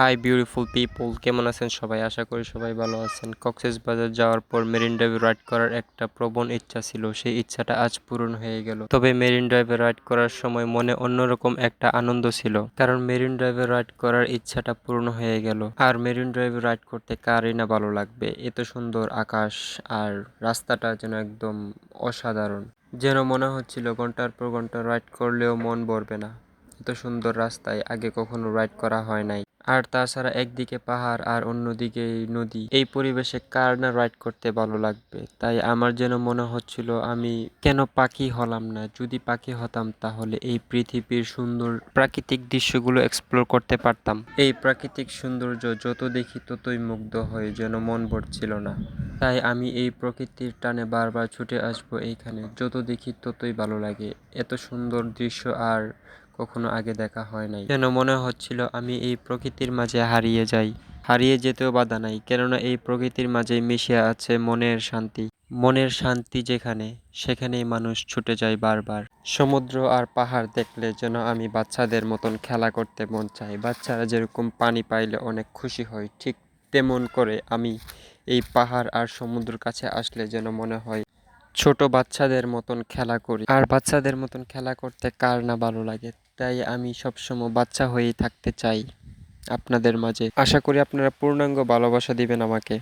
Hi beautiful people কেমন আছেন সবাই? আশা করি সবাই ভালো আছেন। কক্সেস বাজার যাওয়ার পর মেরিন ড্রাইভে রাইড করার একটা প্রবণ ইচ্ছা ছিল। সেই ইচ্ছাটা আজ পূরণ হয়ে গেল। তবে মেরিন ড্রাইভে রাইড করার সময় মনে অন্যরকম একটা আনন্দ ছিল। কারণ মেরিন ড্রাইভে রাইড করার ইচ্ছাটা পূর্ণ হয়ে গেল। আর মেরিন ড্রাইভে রাইড করতে কারই না ভালো লাগবে। এত সুন্দর আকাশ আর রাস্তাটা যেন একদম অসাধারণ। যেন মনে হচ্ছিল ঘণ্টার পর ঘণ্টা রাইড করলেও মন ভরবে না। এত সুন্দর রাস্তায় আগে কখনো রাইড করা হয় নাই। আর তাছাড়া একদিকে পাহাড় আর অন্যদিকে নদী। এই পরিবেশে কার না রাইড করতে ভালো লাগবে? তাই আমার যেন মনে হচ্ছিল আমি কেন পাখি হলাম না? যদি পাখি হতাম তাহলে এই পৃথিবীর সুন্দর প্রাকৃতিক দৃশ্যগুলো এক্সপ্লোর করতে পারতাম। এই প্রাকৃতিক সৌন্দর্য যত দেখি ততই মুগ্ধ হয়ে যেন মন ভরছিল না। তাই আমি এই প্রকৃতির টানে বারবার ছুটে আসব এইখানে। যত দেখি ততই ভালো লাগে। এত সুন্দর দৃশ্য আর কখনো আগে দেখা হয় নাই। যেন মনে হচ্ছিল আমি এই প্রকৃতির মাঝে হারিয়ে যাই। হারিয়ে যেতেও বাধা নাই, কেননা এই প্রকৃতির মাঝে মিশে আছে মনের শান্তি। মনের শান্তি যেখানে, সেখানেই মানুষ ছুটে যায় বারবার। সমুদ্র আর পাহাড় দেখলে যেন আমি বাচ্চাদের মতন খেলা করতে মন চাই। বাচ্চারা যেরকম পানি পাইলে অনেক খুশি হয়, ঠিক তেমন করে আমি এই পাহাড় আর সমুদ্রের কাছে আসলে যেন মনে হয় ছোট বাচ্চাদের মতন খেলা করি। আর বাচ্চাদের মতন খেলা করতে কার না ভালো লাগে? তাই আমি সবসময় বাচ্চা হয়ে থাকতে চাই আপনাদের মাঝে। আশা করি আপনারা পূর্ণাঙ্গ ভালোবাসা দিবেন আমাকে।